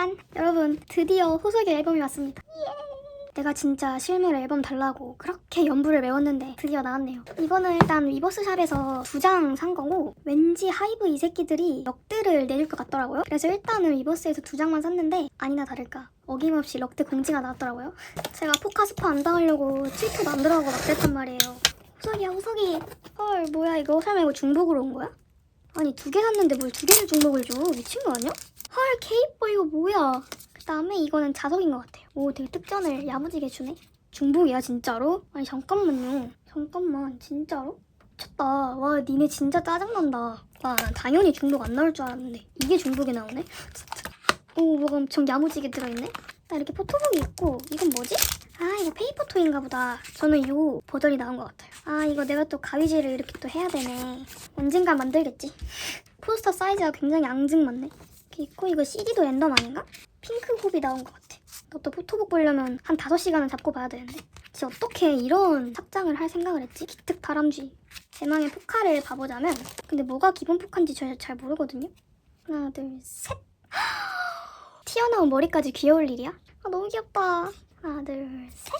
짠! 여러분 드디어 호석이 앨범이 왔습니다. 내가 진짜 실물 앨범 달라고 그렇게 연부를 외웠는데 드디어 나왔네요. 이거는 일단 위버스샵에서 두 장 산 거고 왠지 하이브 이 새끼들이 럭드를 내줄 것 같더라고요. 그래서 일단은 위버스에서 두 장만 샀는데 아니나 다를까 어김없이 럭드 공지가 나왔더라고요. 제가 포카스파 안 당하려고 트위터 만들어가고 막 그랬단 말이에요. 호석이야 호석이 헐 뭐야 이거 설마 이거 중복으로 온 거야? 아니 두 개 샀는데 뭘 두 개를 중복을 줘 미친 거 아니야? 헐 케이퍼 이거 뭐야? 그 다음에 이거는 자석인 것 같아요. 오 되게 특전을 야무지게 주네. 중복이야 진짜로? 아니 잠깐만요. 잠깐만 진짜로? 미쳤다. 와 니네 진짜 짜증난다. 와 당연히 중복 안 나올 줄 알았는데 이게 중복이 나오네? 진짜 오 뭐가 엄청 야무지게 들어있네? 나 이렇게 포토북이 있고 이건 뭐지? 아 이거 페이퍼 토인가 보다. 저는 요 버전이 나온 것 같아요. 아 이거 내가 또 가위질을 이렇게 또 해야 되네. 언젠가 만들겠지? 포스터 사이즈가 굉장히 앙증맞네 있고 이거 CD도 랜덤 아닌가? 핑크 홉이 나온 것 같아. 너또 포토북 보려면 한 5시간은 잡고 봐야 되는데. 진짜 어떻게 이런 착장을 할 생각을 했지? 기특 다람쥐. 대망의 포카를 봐보자면 근데 뭐가 기본 포카인지 저 잘 모르거든요. 하나 둘 셋. 튀어나온 머리까지 귀여울 일이야? 아 너무 귀엽다. 하나 둘 셋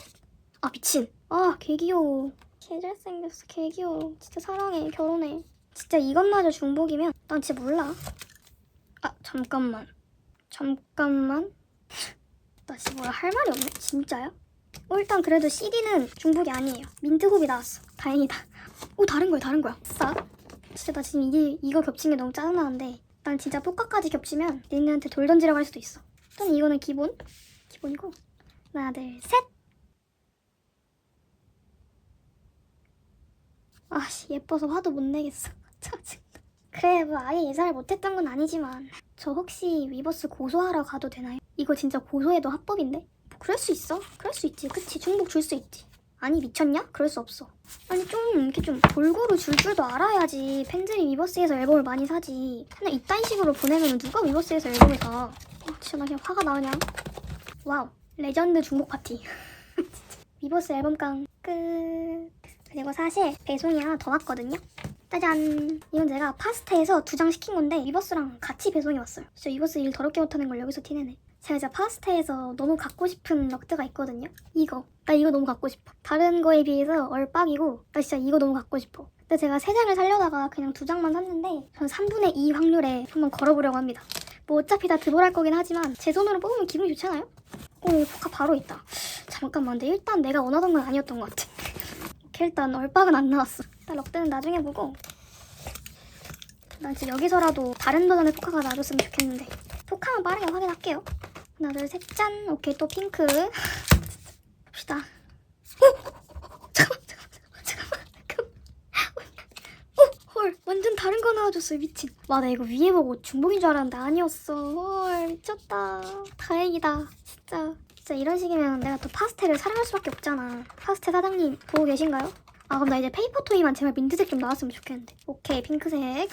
아 미친. 아 개 귀여워. 개 잘생겼어. 개 귀여워. 진짜 사랑해. 결혼해. 진짜 이것마저 중복이면 난 진짜 몰라 아 잠깐만. 잠깐만. 나 뭐라 할 말이 없네. 진짜야? 어, 일단 그래도 CD는 중복이 아니에요. 민트홉이 나왔어. 다행이다. 오 다른 거야 다른 거야. 싸. 진짜 나 지금 이게 이거 겹친 게 너무 짜증나는데 난 진짜 포카까지 겹치면 니네한테 돌 던지라고 할 수도 있어. 일단 이거는 기본? 기본이고. 하나 둘셋. 아씨 예뻐서 화도 못 내겠어. 짜증나 그래 뭐 아예 예상을 못했던 건 아니지만. 저 혹시 위버스 고소하러 가도 되나요? 이거 진짜 고소해도 합법인데? 뭐 그럴 수 있어? 그럴 수 있지. 그치. 중복 줄 수 있지. 아니 미쳤냐? 그럴 수 없어. 아니 좀 이렇게 좀 골고루 줄 줄도 알아야지. 팬들이 위버스에서 앨범을 많이 사지. 그냥 이딴 식으로 보내면 누가 위버스에서 앨범을 사? 아, 진짜 나 그냥 화가 나 그냥. 와우. 레전드 중복 파티. 위버스 앨범깡 끝. 그리고 사실 배송이 하나 더 왔거든요 짜잔 이건 제가 파스타에서 두 장 시킨 건데 위버스랑 같이 배송이 왔어요. 진짜 위버스 일 더럽게 못하는 걸 여기서 티내네. 제가 이제 파스타에서 너무 갖고 싶은 럭드가 있거든요. 이거. 나 이거 너무 갖고 싶어. 다른 거에 비해서 얼빡이고 나 진짜 이거 너무 갖고 싶어. 근데 제가 세 장을 살려다가 그냥 두 장만 샀는데 전 3분의 2 확률에 한번 걸어보려고 합니다. 뭐 어차피 다 드볼할 거긴 하지만 제 손으로 뽑으면 기분이 좋잖아요? 오 포카 바로 있다. 잠깐만 근데 일단 내가 원하던 건 아니었던 것 같아. 일단 얼빡은 안 나왔어 럭드는 나중에 보고 난 진짜 여기서라도 다른 버전의 포카가 나와줬으면 좋겠는데 포카만 빠르게 확인할게요. 하나 둘 셋 짠! 오케이 또 핑크. 봅시다. 어? 잠깐만 잠깐만 잠깐만 잠깐만. 어? 헐 완전 다른 거 나와줬어요 미친. 와 나 이거 위에 보고 중복인 줄 알았는데 아니었어. 헐 미쳤다. 다행이다 진짜. 진짜 이런 식이면 내가 또 파스텔을 사랑할 수밖에 없잖아. 파스텔 사장님 보고 계신가요? 아 그럼 나 이제 페이퍼 토이만 제발 민트색 좀 나왔으면 좋겠는데. 오케이 핑크색.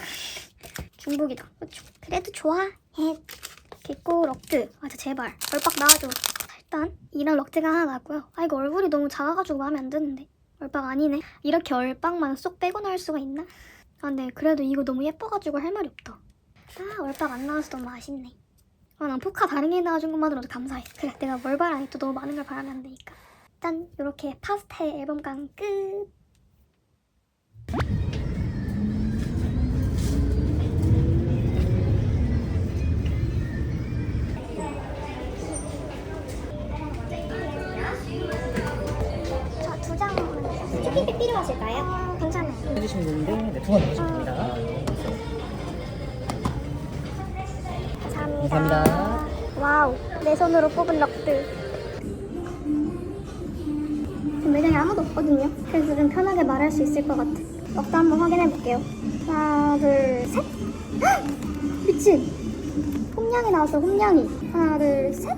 중복이다. 그쵸? 그래도 좋아. 헷 개꼬 럭드. 아 진짜 제발. 얼빡 나와줘. 자, 일단 이런 럭드가 하나 나왔고요. 아 이거 얼굴이 너무 작아가지고 마음에 안 드는데. 얼빡 아니네. 이렇게 얼빡만 쏙 빼고 나올 수가 있나? 아 근데 그래도 이거 너무 예뻐가지고 할 말이 없다. 아 얼빡 안 나와서 너무 아쉽네. 아난 포카 다른 게 나와준 것만으로도 감사해. 그래 내가 뭘 바라니? 또 너무 많은 걸 바라면 안 되니까. 일단 이렇게 파스텔 앨범강 끝 티켓 필요하실까요? 괜찮아요 해주신 분인데 네, 두번 넣으시면 됩니다. 감사합니다. 감사합니다. 와우, 내 손으로 뽑은 럭드. 지금 매장에 아무도 없거든요. 그래서 좀 편하게 말할 수 있을 것 같아. 럭드 한번 확인해 볼게요. 하나, 둘, 셋. 헉! 미친. 홈냥이 나왔어, 홈냥이. 하나, 둘, 셋.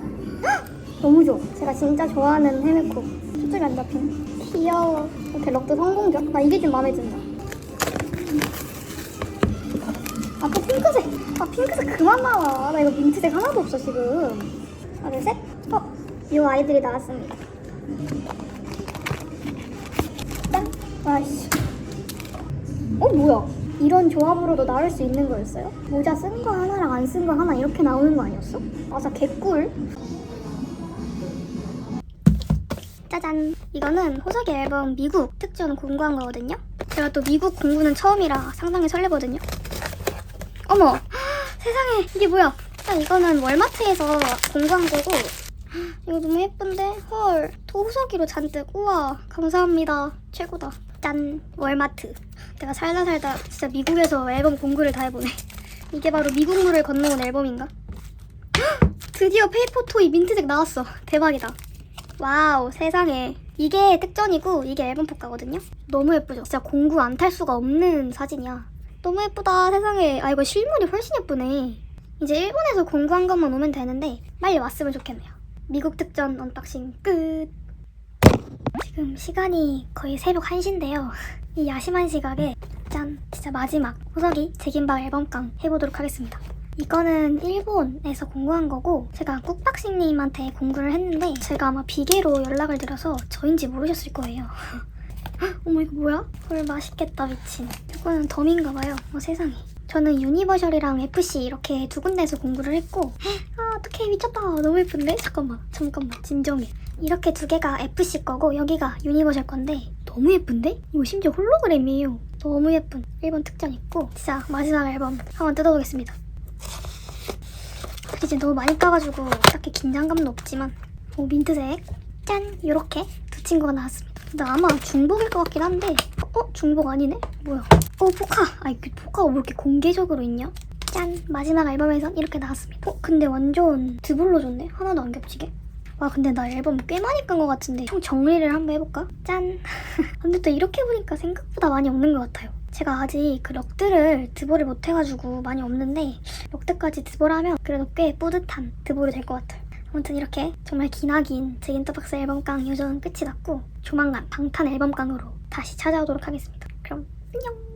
헉! 너무 좋아. 제가 진짜 좋아하는 헤메코. 초점이 안 잡히네. 귀여워. 이렇게 럭드 성공적. 나 이게 좀 마음에 든다. 아 또 핑크색 아 핑크색 그만 나와 나 이거 민트색 하나도 없어 지금 하나 둘 셋 어? 이 아이들이 나왔습니다 짠 아이씨 어 뭐야 이런 조합으로도 나올 수 있는 거였어요? 모자 쓴 거 하나랑 안 쓴 거 하나 이렇게 나오는 거 아니었어? 맞아 개꿀 짜잔. 이거는 호석이 앨범 미국 특전 공구한 거거든요. 제가 또 미국 공구는 처음이라 상당히 설레거든요. 어머 세상에 이게 뭐야? 자, 이거는 월마트에서 공구한 거고 이거 너무 예쁜데? 헐 도서기로 잔뜩. 우와 감사합니다. 최고다. 짠 월마트. 내가 살다 살다 진짜 미국에서 앨범 공구를 다 해보네. 이게 바로 미국물을 건너온 앨범인가? 헉! 드디어 페이퍼토이 민트색 나왔어. 대박이다 와우 세상에. 이게 특전이고 이게 앨범 포카거든요? 너무 예쁘죠? 진짜 공구 안 탈 수가 없는 사진이야. 너무 예쁘다 세상에. 아 이거 실물이 훨씬 예쁘네. 이제 일본에서 공구한 것만 오면 되는데 빨리 왔으면 좋겠네요. 미국 특전 언박싱 끝. 지금 시간이 거의 새벽 1시인데요. 이 야심한 시각에 짠. 진짜 마지막 호석이 제긴바 앨범깡 해보도록 하겠습니다 이거는 일본에서 공구한 거고 제가 꾹박싱님한테 공구를 했는데 제가 아마 비계로 연락을 드려서 저인지 모르셨을 거예요. 어머 이거 뭐야? 헐 맛있겠다 미친. 이거는 덤인가 봐요. 어 세상에. 저는 유니버셜이랑 FC 이렇게 두 군데에서 공부를 했고 아 어떡해 미쳤다. 너무 예쁜데? 잠깐만 잠깐만. 진정해. 이렇게 두 개가 FC 거고 여기가 유니버셜 건데 너무 예쁜데? 이거 심지어 홀로그램이에요. 너무 예쁜. 일본 특전 있고 진짜 마지막 앨범 한번 뜯어보겠습니다 이제 너무 많이 까가지고 딱히 긴장감도 없지만 오 민트색. 짠! 요렇게 두 친구가 나왔습니다. 근데 아마 중복일 것 같긴 한데 어? 중복 아니네? 뭐야? 어 포카! 아이 그 포카가 왜 이렇게 공개적으로 있냐? 짠! 마지막 앨범에선 이렇게 나왔습니다. 어 근데 완전 드블로 줬네? 하나도 안 겹치게? 와 근데 나 앨범 꽤 많이 끈 것 같은데 총 정리를 한번 해볼까? 짠! 근데 또 이렇게 보니까 생각보다 많이 없는 것 같아요 제가 아직 그 럭드를 드보를 못해가지고 많이 없는데 럭드까지 드보를 하면 그래도 꽤 뿌듯한 드보를 될것 같아요. 아무튼 이렇게 정말 기나긴 제 인터박스 앨범깡 요정은 끝이 났고 조만간 방탄 앨범깡으로 다시 찾아오도록 하겠습니다. 그럼 안녕